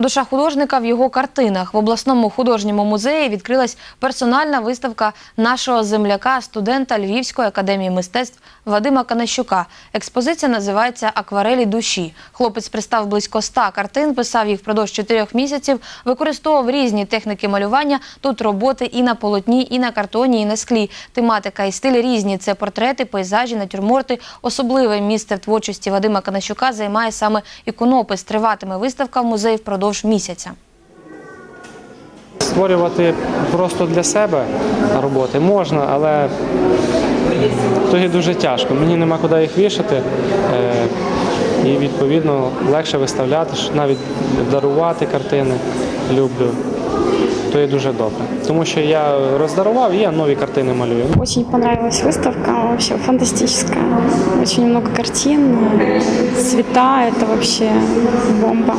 Душа художника в його картинах в обласному художньому музеї відкрилась персональна виставка нашого земляка, студента Львівської академії мистецтв Вадима Канащука. Експозиція називається Акварелі душі. Хлопець пристав близько ста картин, писав їх впродовж чотирьох місяців, використовував різні техніки малювання. Тут роботи і на полотні, і на картоні, і на склі. Тематика і стиль різні. Це портрети, пейзажі, натюрморти. Особливе місце в творчості Вадима Канащука займає саме іконопис. Триватиме виставка в музеї впродовж місяця. Створювати просто для себе роботи можна, але тоді дуже тяжко. Мені нема куди їх вішати. е, І відповідно легше виставляти, навіть дарувати картини люблю. То є дуже добре. Тому що я роздарував і я нові картини малюю. Очень понравилась выставка, вообще фантастическая. Очень много картин, цвета, это вообще бомба.